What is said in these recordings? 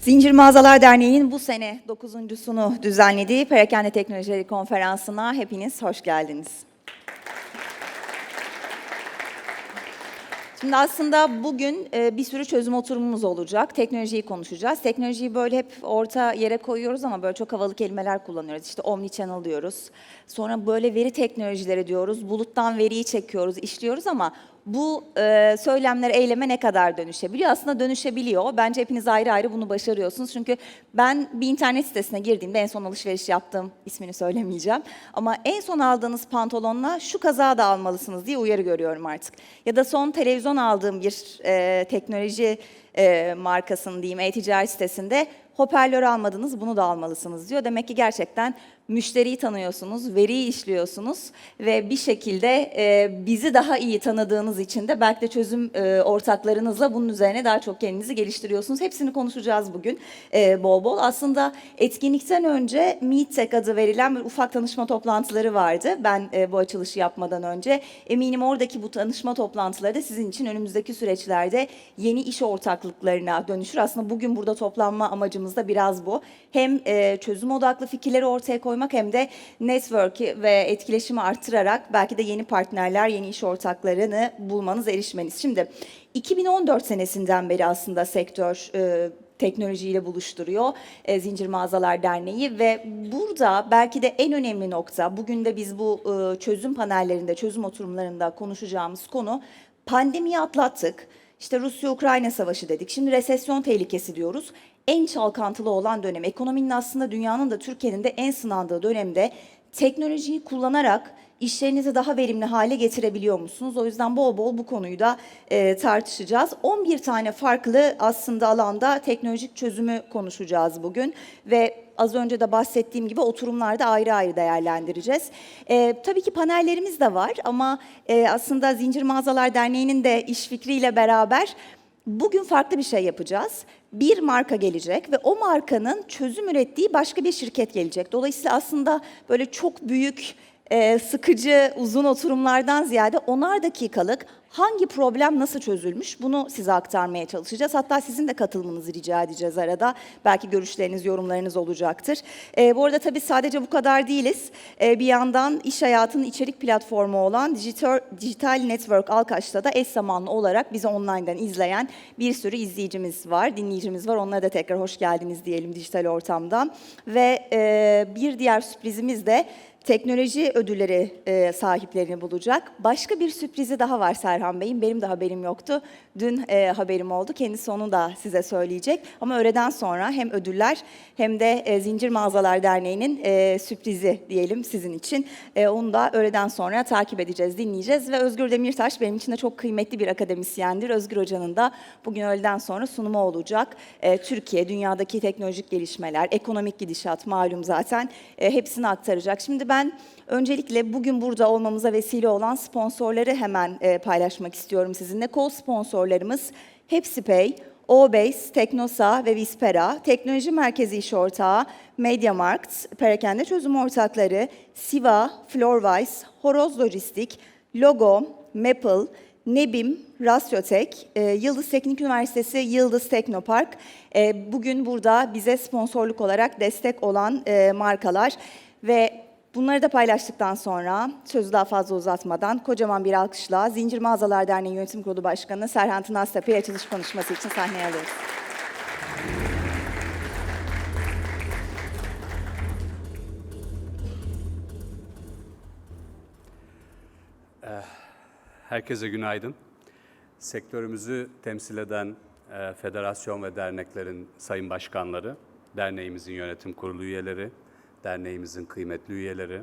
Zincir Mağazalar Derneği'nin bu sene dokuzuncusunu düzenlediği Perakende Teknolojileri Konferansı'na hepiniz hoş geldiniz. Şimdi aslında bugün e, bir sürü çözüm oturumumuz olacak. Teknolojiyi konuşacağız. Teknolojiyi böyle hep orta yere koyuyoruz ama böyle çok havalı kelimeler kullanıyoruz. İşte omnichannel diyoruz. Sonra böyle veri teknolojileri diyoruz. Buluttan veriyi çekiyoruz, işliyoruz ama bu e, söylemler eyleme ne kadar dönüşebiliyor? Aslında dönüşebiliyor. Bence hepiniz ayrı ayrı bunu başarıyorsunuz. Çünkü ben bir internet sitesine girdiğimde en son alışveriş yaptığım ismini söylemeyeceğim. Ama en son aldığınız pantolonla şu kazağı da almalısınız diye uyarı görüyorum artık. Ya da son televizyon aldığım bir e, teknoloji e, markasının diyeyim e-ticaret sitesinde hoparlör almadınız bunu da almalısınız diyor. Demek ki gerçekten müşteriyi tanıyorsunuz, veriyi işliyorsunuz ve bir şekilde e, bizi daha iyi tanıdığınız için de belki de çözüm e, ortaklarınızla bunun üzerine daha çok kendinizi geliştiriyorsunuz. Hepsini konuşacağız bugün e, bol bol. Aslında etkinlikten önce Meetek adı verilen bir ufak tanışma toplantıları vardı. Ben e, bu açılışı yapmadan önce eminim oradaki bu tanışma toplantıları da sizin için önümüzdeki süreçlerde yeni iş ortaklıklarına dönüşür. Aslında bugün burada toplanma amacımız da biraz bu. Hem e, çözüm odaklı fikirleri ortaya koymak hem de network'i ve etkileşimi artırarak belki de yeni partnerler, yeni iş ortaklarını bulmanız, erişmeniz. Şimdi 2014 senesinden beri aslında sektör e, teknolojiyle buluşturuyor e, Zincir Mağazalar Derneği ve burada belki de en önemli nokta bugün de biz bu e, çözüm panellerinde, çözüm oturumlarında konuşacağımız konu pandemiyi atlattık. İşte Rusya-Ukrayna savaşı dedik. Şimdi resesyon tehlikesi diyoruz. En çalkantılı olan dönem. Ekonominin aslında dünyanın da Türkiye'nin de en sınandığı dönemde teknolojiyi kullanarak işlerinizi daha verimli hale getirebiliyor musunuz? O yüzden bol bol bu konuyu da e, tartışacağız. 11 tane farklı aslında alanda teknolojik çözümü konuşacağız bugün ve az önce de bahsettiğim gibi oturumlarda ayrı ayrı değerlendireceğiz. E, tabii ki panellerimiz de var ama e, aslında Zincir Mağazalar Derneği'nin de iş fikriyle beraber Bugün farklı bir şey yapacağız. Bir marka gelecek ve o markanın çözüm ürettiği başka bir şirket gelecek. Dolayısıyla aslında böyle çok büyük, e, sıkıcı, uzun oturumlardan ziyade onar dakikalık hangi problem nasıl çözülmüş bunu size aktarmaya çalışacağız. Hatta sizin de katılmanızı rica edeceğiz arada. Belki görüşleriniz, yorumlarınız olacaktır. E, bu arada tabii sadece bu kadar değiliz. E, bir yandan iş hayatının içerik platformu olan Digital, Digital Network Alkaş'ta da eş zamanlı olarak bizi online'dan izleyen bir sürü izleyicimiz var, dinleyicimiz var. Onlara da tekrar hoş geldiniz diyelim dijital ortamdan. Ve e, bir diğer sürprizimiz de teknoloji ödülleri e, sahiplerini bulacak. Başka bir sürprizi daha var Serhan Bey'in. Benim de haberim yoktu. Dün e, haberim oldu. Kendisi onu da size söyleyecek. Ama öğleden sonra hem ödüller hem de e, Zincir Mağazalar Derneği'nin e, sürprizi diyelim sizin için. E, onu da öğleden sonra takip edeceğiz, dinleyeceğiz. Ve Özgür Demirtaş benim için de çok kıymetli bir akademisyendir. Özgür Hoca'nın da bugün öğleden sonra sunumu olacak. E, Türkiye, dünyadaki teknolojik gelişmeler, ekonomik gidişat malum zaten e, hepsini aktaracak. Şimdi ben öncelikle bugün burada olmamıza vesile olan sponsorları hemen e, paylaşmak istiyorum sizinle. Kol sponsorlarımız HepsiPay, Obase, Teknosa ve Vispera, Teknoloji Merkezi İş Ortağı, MediaMarkt, Perakende Çözüm Ortakları, Siva, Florwise, Horoz Lojistik, Logo, Maple, Nebim, Rasyotek, e, Yıldız Teknik Üniversitesi, Yıldız Teknopark. E, bugün burada bize sponsorluk olarak destek olan e, markalar ve bunları da paylaştıktan sonra sözü daha fazla uzatmadan kocaman bir alkışla Zincir Mağazalar Derneği Yönetim Kurulu Başkanı Serhan Tınaztepe'yi açılış konuşması için sahneye alıyoruz. Herkese günaydın. Sektörümüzü temsil eden e, federasyon ve derneklerin sayın başkanları, derneğimizin yönetim kurulu üyeleri, derneğimizin kıymetli üyeleri,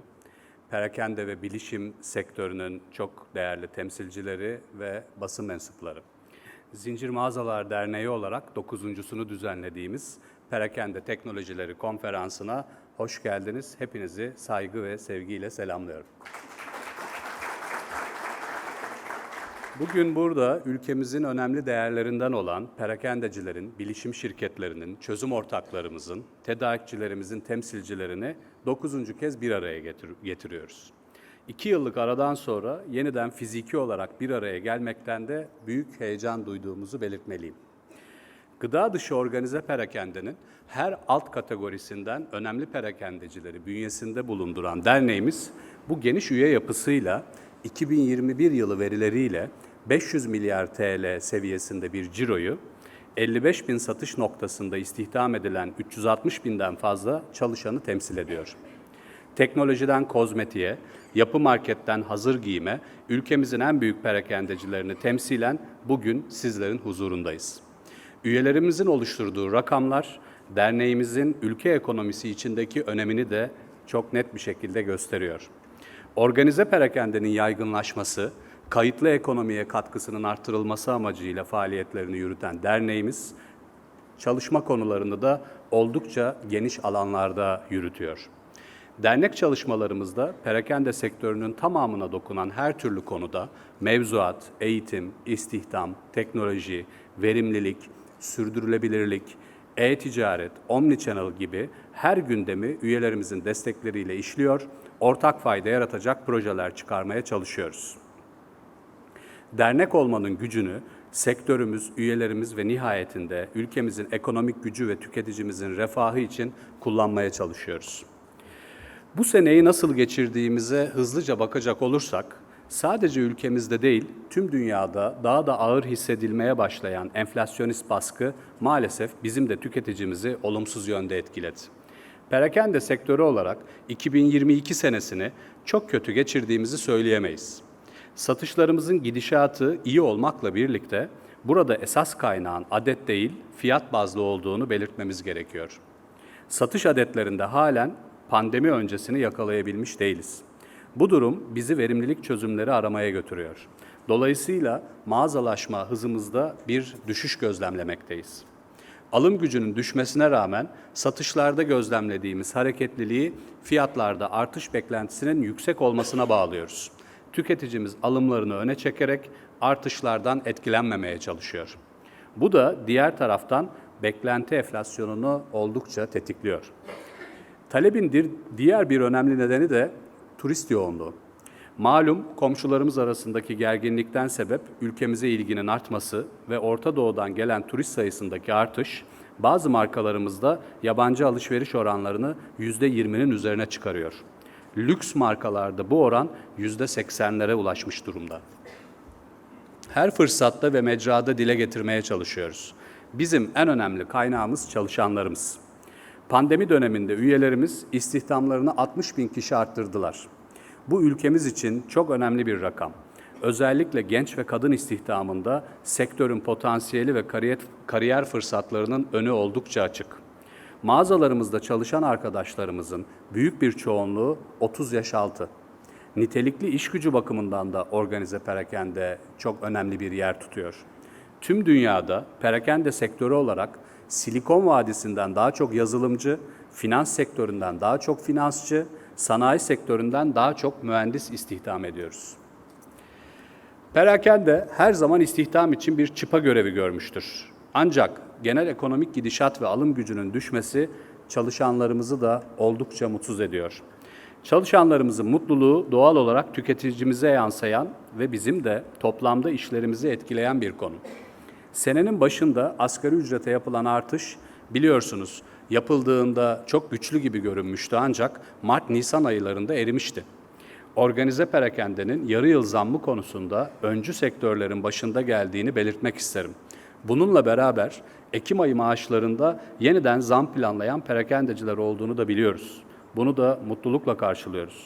perakende ve bilişim sektörünün çok değerli temsilcileri ve basın mensupları. Zincir Mağazalar Derneği olarak dokuzuncusunu düzenlediğimiz Perakende Teknolojileri Konferansı'na hoş geldiniz. Hepinizi saygı ve sevgiyle selamlıyorum. Bugün burada ülkemizin önemli değerlerinden olan perakendecilerin, bilişim şirketlerinin, çözüm ortaklarımızın, tedarikçilerimizin temsilcilerini dokuzuncu kez bir araya getir- getiriyoruz. İki yıllık aradan sonra yeniden fiziki olarak bir araya gelmekten de büyük heyecan duyduğumuzu belirtmeliyim. Gıda dışı organize perakendenin her alt kategorisinden önemli perakendecileri bünyesinde bulunduran derneğimiz bu geniş üye yapısıyla 2021 yılı verileriyle 500 milyar TL seviyesinde bir ciroyu 55 bin satış noktasında istihdam edilen 360 binden fazla çalışanı temsil ediyor. Teknolojiden kozmetiğe, yapı marketten hazır giyime, ülkemizin en büyük perakendecilerini temsilen bugün sizlerin huzurundayız. Üyelerimizin oluşturduğu rakamlar, derneğimizin ülke ekonomisi içindeki önemini de çok net bir şekilde gösteriyor. Organize perakendenin yaygınlaşması, kayıtlı ekonomiye katkısının artırılması amacıyla faaliyetlerini yürüten derneğimiz, çalışma konularını da oldukça geniş alanlarda yürütüyor. Dernek çalışmalarımızda perakende sektörünün tamamına dokunan her türlü konuda mevzuat, eğitim, istihdam, teknoloji, verimlilik, sürdürülebilirlik, e-ticaret, omnichannel gibi her gündemi üyelerimizin destekleriyle işliyor, ortak fayda yaratacak projeler çıkarmaya çalışıyoruz. Dernek olmanın gücünü sektörümüz, üyelerimiz ve nihayetinde ülkemizin ekonomik gücü ve tüketicimizin refahı için kullanmaya çalışıyoruz. Bu seneyi nasıl geçirdiğimize hızlıca bakacak olursak, sadece ülkemizde değil, tüm dünyada daha da ağır hissedilmeye başlayan enflasyonist baskı maalesef bizim de tüketicimizi olumsuz yönde etkiledi. Perakende sektörü olarak 2022 senesini çok kötü geçirdiğimizi söyleyemeyiz. Satışlarımızın gidişatı iyi olmakla birlikte burada esas kaynağın adet değil, fiyat bazlı olduğunu belirtmemiz gerekiyor. Satış adetlerinde halen pandemi öncesini yakalayabilmiş değiliz. Bu durum bizi verimlilik çözümleri aramaya götürüyor. Dolayısıyla mağazalaşma hızımızda bir düşüş gözlemlemekteyiz. Alım gücünün düşmesine rağmen satışlarda gözlemlediğimiz hareketliliği fiyatlarda artış beklentisinin yüksek olmasına bağlıyoruz. Tüketicimiz alımlarını öne çekerek artışlardan etkilenmemeye çalışıyor. Bu da diğer taraftan beklenti enflasyonunu oldukça tetikliyor. Talebin diğer bir önemli nedeni de turist yoğunluğu. Malum komşularımız arasındaki gerginlikten sebep ülkemize ilginin artması ve Orta Doğu'dan gelen turist sayısındaki artış bazı markalarımızda yabancı alışveriş oranlarını %20'nin üzerine çıkarıyor. Lüks markalarda bu oran %80'lere ulaşmış durumda. Her fırsatta ve mecrada dile getirmeye çalışıyoruz. Bizim en önemli kaynağımız çalışanlarımız. Pandemi döneminde üyelerimiz istihdamlarını 60 bin kişi arttırdılar. Bu ülkemiz için çok önemli bir rakam. Özellikle genç ve kadın istihdamında sektörün potansiyeli ve kariyer, kariyer fırsatlarının önü oldukça açık. Mağazalarımızda çalışan arkadaşlarımızın büyük bir çoğunluğu 30 yaş altı. Nitelikli iş gücü bakımından da organize perakende çok önemli bir yer tutuyor. Tüm dünyada perakende sektörü olarak Silikon Vadisi'nden daha çok yazılımcı, finans sektöründen daha çok finansçı, sanayi sektöründen daha çok mühendis istihdam ediyoruz. Perakende her zaman istihdam için bir çıpa görevi görmüştür. Ancak genel ekonomik gidişat ve alım gücünün düşmesi çalışanlarımızı da oldukça mutsuz ediyor. Çalışanlarımızın mutluluğu doğal olarak tüketicimize yansıyan ve bizim de toplamda işlerimizi etkileyen bir konu. Senenin başında asgari ücrete yapılan artış biliyorsunuz yapıldığında çok güçlü gibi görünmüştü ancak Mart-Nisan aylarında erimişti. Organize perakendenin yarı yıl zammı konusunda öncü sektörlerin başında geldiğini belirtmek isterim. Bununla beraber Ekim ayı maaşlarında yeniden zam planlayan perakendeciler olduğunu da biliyoruz. Bunu da mutlulukla karşılıyoruz.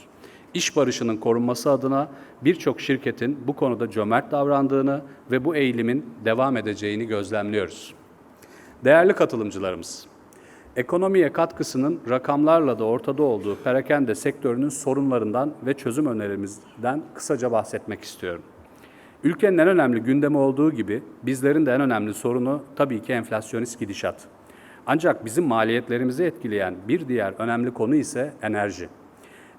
İş barışının korunması adına birçok şirketin bu konuda cömert davrandığını ve bu eğilimin devam edeceğini gözlemliyoruz. Değerli katılımcılarımız, ekonomiye katkısının rakamlarla da ortada olduğu perakende sektörünün sorunlarından ve çözüm önerimizden kısaca bahsetmek istiyorum. Ülkenin en önemli gündemi olduğu gibi bizlerin de en önemli sorunu tabii ki enflasyonist gidişat. Ancak bizim maliyetlerimizi etkileyen bir diğer önemli konu ise enerji.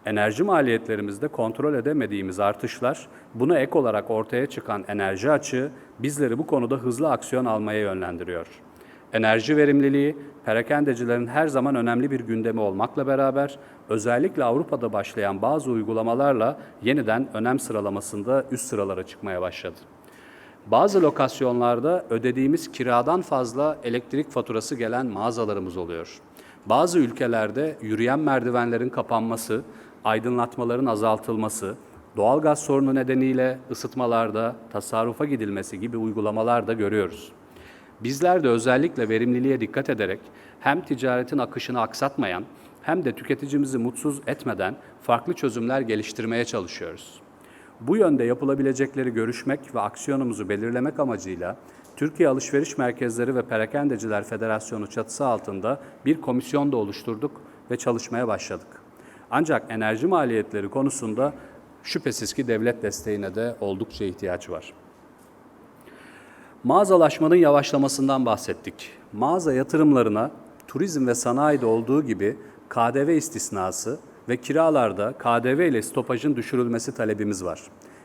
Enerji maliyetlerimizde kontrol edemediğimiz artışlar, buna ek olarak ortaya çıkan enerji açığı bizleri bu konuda hızlı aksiyon almaya yönlendiriyor. Enerji verimliliği, perakendecilerin her zaman önemli bir gündemi olmakla beraber, özellikle Avrupa'da başlayan bazı uygulamalarla yeniden önem sıralamasında üst sıralara çıkmaya başladı. Bazı lokasyonlarda ödediğimiz kiradan fazla elektrik faturası gelen mağazalarımız oluyor. Bazı ülkelerde yürüyen merdivenlerin kapanması, aydınlatmaların azaltılması, doğalgaz sorunu nedeniyle ısıtmalarda tasarrufa gidilmesi gibi uygulamalar da görüyoruz. Bizler de özellikle verimliliğe dikkat ederek hem ticaretin akışını aksatmayan hem de tüketicimizi mutsuz etmeden farklı çözümler geliştirmeye çalışıyoruz. Bu yönde yapılabilecekleri görüşmek ve aksiyonumuzu belirlemek amacıyla Türkiye Alışveriş Merkezleri ve Perakendeciler Federasyonu çatısı altında bir komisyon da oluşturduk ve çalışmaya başladık. Ancak enerji maliyetleri konusunda şüphesiz ki devlet desteğine de oldukça ihtiyaç var. Mağazalaşmanın yavaşlamasından bahsettik. Mağaza yatırımlarına turizm ve sanayide olduğu gibi KDV istisnası ve kiralarda KDV ile stopajın düşürülmesi talebimiz var.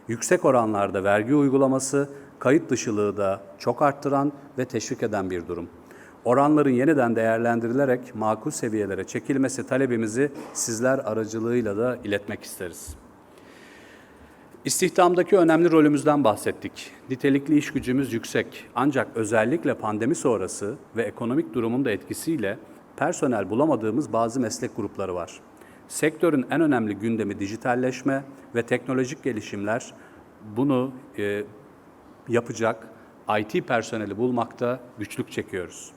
Yüksek oranlarda vergi uygulaması kayıt dışılığı da çok arttıran ve teşvik eden bir durum. Oranların yeniden değerlendirilerek makul seviyelere çekilmesi talebimizi sizler aracılığıyla da iletmek isteriz. İstihdamdaki önemli rolümüzden bahsettik. Nitelikli iş gücümüz yüksek. Ancak özellikle pandemi sonrası ve ekonomik durumun da etkisiyle personel bulamadığımız bazı meslek grupları var. Sektörün en önemli gündemi dijitalleşme ve teknolojik gelişimler bunu e, yapacak IT personeli bulmakta güçlük çekiyoruz.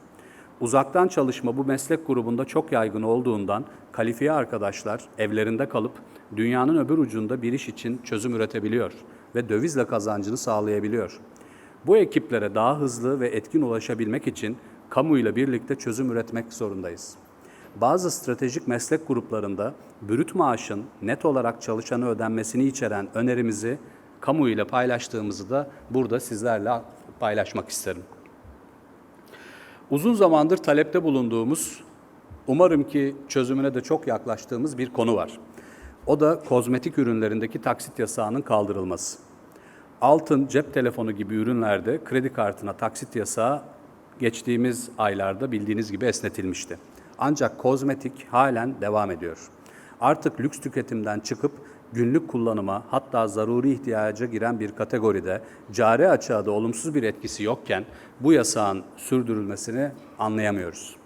Uzaktan çalışma bu meslek grubunda çok yaygın olduğundan kalifiye arkadaşlar evlerinde kalıp dünyanın öbür ucunda bir iş için çözüm üretebiliyor ve dövizle kazancını sağlayabiliyor. Bu ekiplere daha hızlı ve etkin ulaşabilmek için kamuyla birlikte çözüm üretmek zorundayız. Bazı stratejik meslek gruplarında brüt maaşın net olarak çalışanı ödenmesini içeren önerimizi kamu ile paylaştığımızı da burada sizlerle paylaşmak isterim. Uzun zamandır talepte bulunduğumuz, umarım ki çözümüne de çok yaklaştığımız bir konu var. O da kozmetik ürünlerindeki taksit yasağının kaldırılması. Altın, cep telefonu gibi ürünlerde kredi kartına taksit yasağı geçtiğimiz aylarda bildiğiniz gibi esnetilmişti. Ancak kozmetik halen devam ediyor. Artık lüks tüketimden çıkıp günlük kullanıma hatta zaruri ihtiyaca giren bir kategoride cari açığa da olumsuz bir etkisi yokken bu yasağın sürdürülmesini anlayamıyoruz.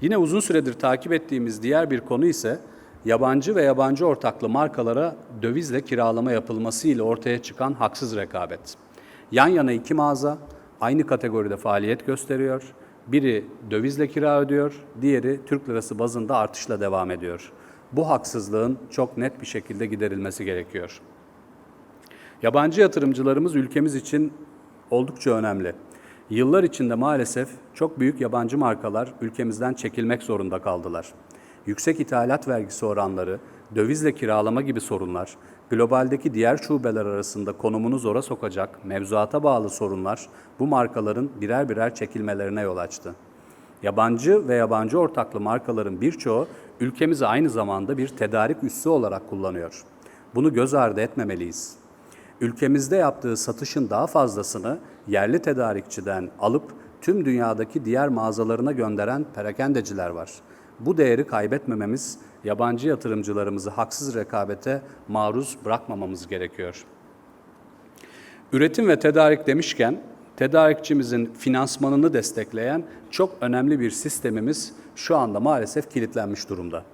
Yine uzun süredir takip ettiğimiz diğer bir konu ise yabancı ve yabancı ortaklı markalara dövizle kiralama yapılması ile ortaya çıkan haksız rekabet. Yan yana iki mağaza aynı kategoride faaliyet gösteriyor. Biri dövizle kira ödüyor, diğeri Türk lirası bazında artışla devam ediyor. Bu haksızlığın çok net bir şekilde giderilmesi gerekiyor. Yabancı yatırımcılarımız ülkemiz için oldukça önemli. Yıllar içinde maalesef çok büyük yabancı markalar ülkemizden çekilmek zorunda kaldılar. Yüksek ithalat vergisi oranları, dövizle kiralama gibi sorunlar, globaldeki diğer şubeler arasında konumunu zora sokacak mevzuata bağlı sorunlar bu markaların birer birer çekilmelerine yol açtı. Yabancı ve yabancı ortaklı markaların birçoğu ülkemizi aynı zamanda bir tedarik üssü olarak kullanıyor. Bunu göz ardı etmemeliyiz. Ülkemizde yaptığı satışın daha fazlasını yerli tedarikçiden alıp tüm dünyadaki diğer mağazalarına gönderen perakendeciler var. Bu değeri kaybetmememiz, yabancı yatırımcılarımızı haksız rekabete maruz bırakmamamız gerekiyor. Üretim ve tedarik demişken, tedarikçimizin finansmanını destekleyen çok önemli bir sistemimiz şu anda maalesef kilitlenmiş durumda.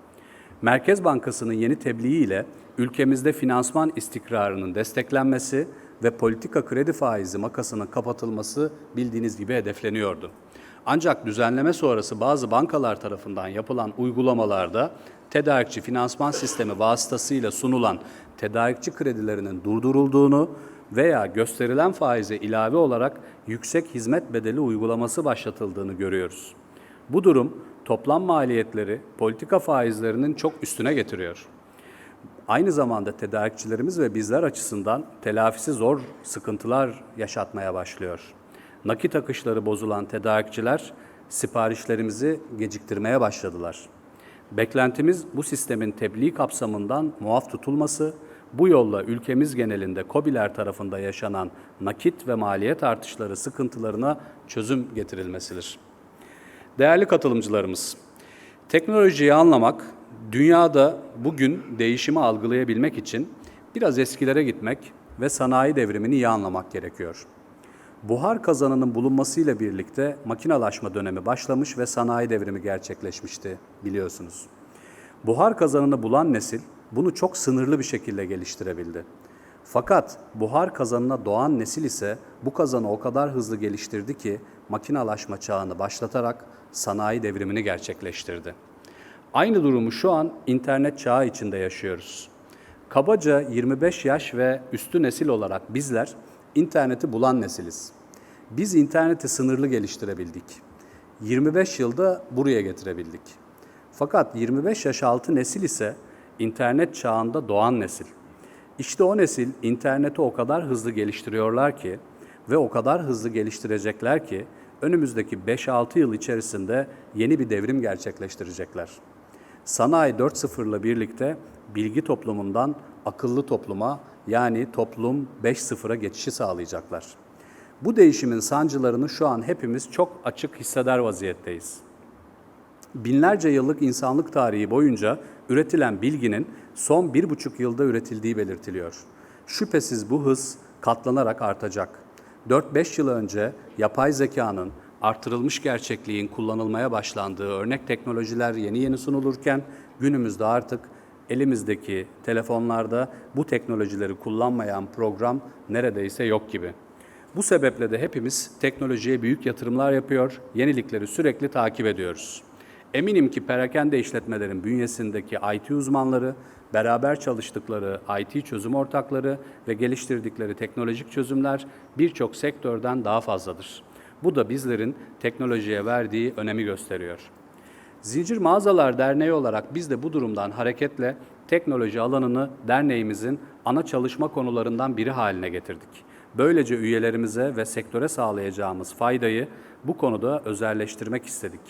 Merkez Bankası'nın yeni tebliği ile ülkemizde finansman istikrarının desteklenmesi ve politika kredi faizi makasının kapatılması bildiğiniz gibi hedefleniyordu. Ancak düzenleme sonrası bazı bankalar tarafından yapılan uygulamalarda tedarikçi finansman sistemi vasıtasıyla sunulan tedarikçi kredilerinin durdurulduğunu veya gösterilen faize ilave olarak yüksek hizmet bedeli uygulaması başlatıldığını görüyoruz. Bu durum toplam maliyetleri politika faizlerinin çok üstüne getiriyor. Aynı zamanda tedarikçilerimiz ve bizler açısından telafisi zor sıkıntılar yaşatmaya başlıyor. Nakit akışları bozulan tedarikçiler siparişlerimizi geciktirmeye başladılar. Beklentimiz bu sistemin tebliğ kapsamından muaf tutulması, bu yolla ülkemiz genelinde KOBİ'ler tarafında yaşanan nakit ve maliyet artışları sıkıntılarına çözüm getirilmesidir. Değerli katılımcılarımız, teknolojiyi anlamak, dünyada bugün değişimi algılayabilmek için biraz eskilere gitmek ve sanayi devrimini iyi anlamak gerekiyor. Buhar kazanının bulunmasıyla birlikte makinalaşma dönemi başlamış ve sanayi devrimi gerçekleşmişti biliyorsunuz. Buhar kazanını bulan nesil bunu çok sınırlı bir şekilde geliştirebildi. Fakat buhar kazanına doğan nesil ise bu kazanı o kadar hızlı geliştirdi ki makinalaşma çağını başlatarak sanayi devrimini gerçekleştirdi. Aynı durumu şu an internet çağı içinde yaşıyoruz. Kabaca 25 yaş ve üstü nesil olarak bizler interneti bulan nesiliz. Biz interneti sınırlı geliştirebildik. 25 yılda buraya getirebildik. Fakat 25 yaş altı nesil ise internet çağında doğan nesil. İşte o nesil interneti o kadar hızlı geliştiriyorlar ki ve o kadar hızlı geliştirecekler ki önümüzdeki 5-6 yıl içerisinde yeni bir devrim gerçekleştirecekler. Sanayi 4.0 ile birlikte bilgi toplumundan akıllı topluma yani toplum 5.0'a geçişi sağlayacaklar. Bu değişimin sancılarını şu an hepimiz çok açık hisseder vaziyetteyiz. Binlerce yıllık insanlık tarihi boyunca üretilen bilginin son bir buçuk yılda üretildiği belirtiliyor. Şüphesiz bu hız katlanarak artacak. 4-5 yıl önce yapay zekanın, artırılmış gerçekliğin kullanılmaya başlandığı örnek teknolojiler yeni yeni sunulurken günümüzde artık elimizdeki telefonlarda bu teknolojileri kullanmayan program neredeyse yok gibi. Bu sebeple de hepimiz teknolojiye büyük yatırımlar yapıyor, yenilikleri sürekli takip ediyoruz. Eminim ki perakende işletmelerin bünyesindeki IT uzmanları, beraber çalıştıkları IT çözüm ortakları ve geliştirdikleri teknolojik çözümler birçok sektörden daha fazladır. Bu da bizlerin teknolojiye verdiği önemi gösteriyor. Zincir Mağazalar Derneği olarak biz de bu durumdan hareketle teknoloji alanını derneğimizin ana çalışma konularından biri haline getirdik. Böylece üyelerimize ve sektöre sağlayacağımız faydayı bu konuda özelleştirmek istedik.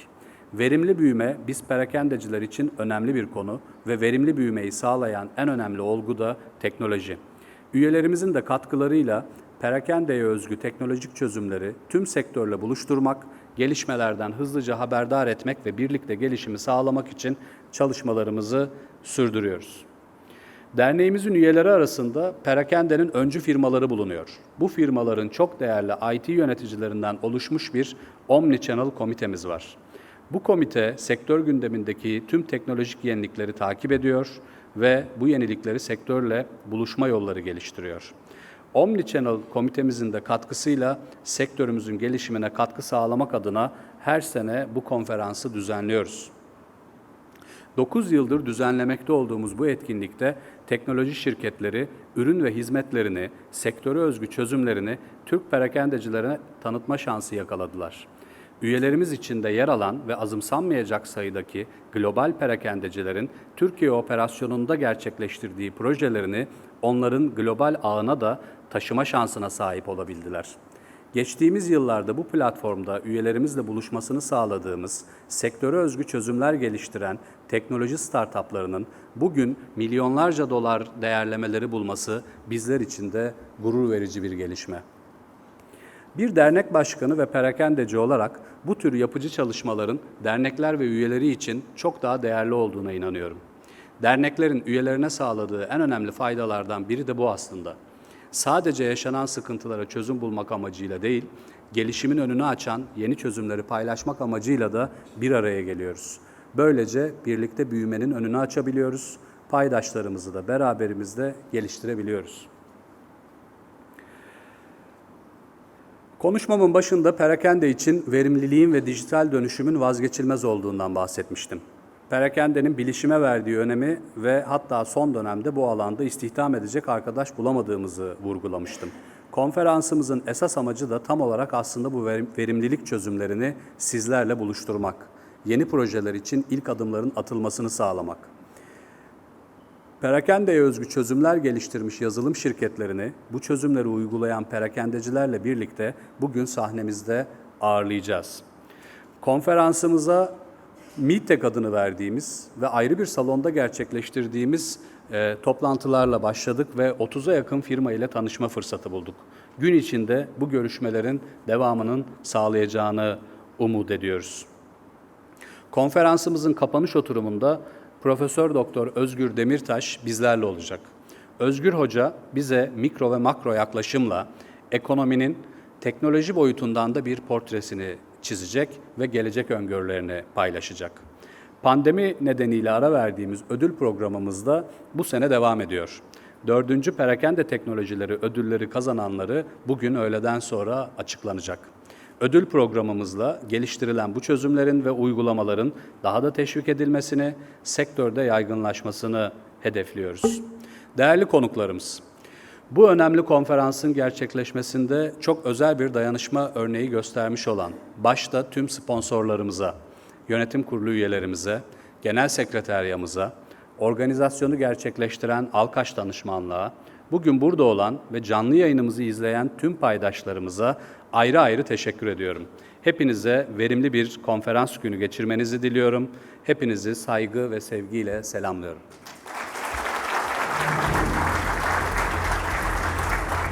Verimli büyüme biz perakendeciler için önemli bir konu ve verimli büyümeyi sağlayan en önemli olgu da teknoloji. Üyelerimizin de katkılarıyla perakendeye özgü teknolojik çözümleri tüm sektörle buluşturmak, gelişmelerden hızlıca haberdar etmek ve birlikte gelişimi sağlamak için çalışmalarımızı sürdürüyoruz. Derneğimizin üyeleri arasında perakendenin öncü firmaları bulunuyor. Bu firmaların çok değerli IT yöneticilerinden oluşmuş bir Omnichannel komitemiz var. Bu komite sektör gündemindeki tüm teknolojik yenilikleri takip ediyor ve bu yenilikleri sektörle buluşma yolları geliştiriyor. Omnichannel komitemizin de katkısıyla sektörümüzün gelişimine katkı sağlamak adına her sene bu konferansı düzenliyoruz. 9 yıldır düzenlemekte olduğumuz bu etkinlikte teknoloji şirketleri ürün ve hizmetlerini, sektöre özgü çözümlerini Türk perakendecilerine tanıtma şansı yakaladılar. Üyelerimiz içinde yer alan ve azımsanmayacak sayıdaki global perakendecilerin Türkiye operasyonunda gerçekleştirdiği projelerini onların global ağına da taşıma şansına sahip olabildiler. Geçtiğimiz yıllarda bu platformda üyelerimizle buluşmasını sağladığımız, sektöre özgü çözümler geliştiren teknoloji startuplarının bugün milyonlarca dolar değerlemeleri bulması bizler için de gurur verici bir gelişme. Bir dernek başkanı ve perakendeci olarak bu tür yapıcı çalışmaların dernekler ve üyeleri için çok daha değerli olduğuna inanıyorum. Derneklerin üyelerine sağladığı en önemli faydalardan biri de bu aslında. Sadece yaşanan sıkıntılara çözüm bulmak amacıyla değil, gelişimin önünü açan yeni çözümleri paylaşmak amacıyla da bir araya geliyoruz. Böylece birlikte büyümenin önünü açabiliyoruz, paydaşlarımızı da beraberimizde geliştirebiliyoruz. Konuşmamın başında perakende için verimliliğin ve dijital dönüşümün vazgeçilmez olduğundan bahsetmiştim. Perakendenin bilişime verdiği önemi ve hatta son dönemde bu alanda istihdam edecek arkadaş bulamadığımızı vurgulamıştım. Konferansımızın esas amacı da tam olarak aslında bu verim- verimlilik çözümlerini sizlerle buluşturmak. Yeni projeler için ilk adımların atılmasını sağlamak. Perakendeye özgü çözümler geliştirmiş yazılım şirketlerini bu çözümleri uygulayan perakendecilerle birlikte bugün sahnemizde ağırlayacağız. Konferansımıza Meetek adını verdiğimiz ve ayrı bir salonda gerçekleştirdiğimiz e, toplantılarla başladık ve 30'a yakın firma ile tanışma fırsatı bulduk. Gün içinde bu görüşmelerin devamının sağlayacağını umut ediyoruz. Konferansımızın kapanış oturumunda Profesör Doktor Özgür Demirtaş bizlerle olacak. Özgür Hoca bize mikro ve makro yaklaşımla ekonominin teknoloji boyutundan da bir portresini çizecek ve gelecek öngörülerini paylaşacak. Pandemi nedeniyle ara verdiğimiz ödül programımızda bu sene devam ediyor. Dördüncü Perakende Teknolojileri ödülleri kazananları bugün öğleden sonra açıklanacak. Ödül programımızla geliştirilen bu çözümlerin ve uygulamaların daha da teşvik edilmesini, sektörde yaygınlaşmasını hedefliyoruz. Değerli konuklarımız, bu önemli konferansın gerçekleşmesinde çok özel bir dayanışma örneği göstermiş olan başta tüm sponsorlarımıza, yönetim kurulu üyelerimize, genel sekreteryamıza, organizasyonu gerçekleştiren Alkaş Danışmanlığa, bugün burada olan ve canlı yayınımızı izleyen tüm paydaşlarımıza ayrı ayrı teşekkür ediyorum. Hepinize verimli bir konferans günü geçirmenizi diliyorum. Hepinizi saygı ve sevgiyle selamlıyorum.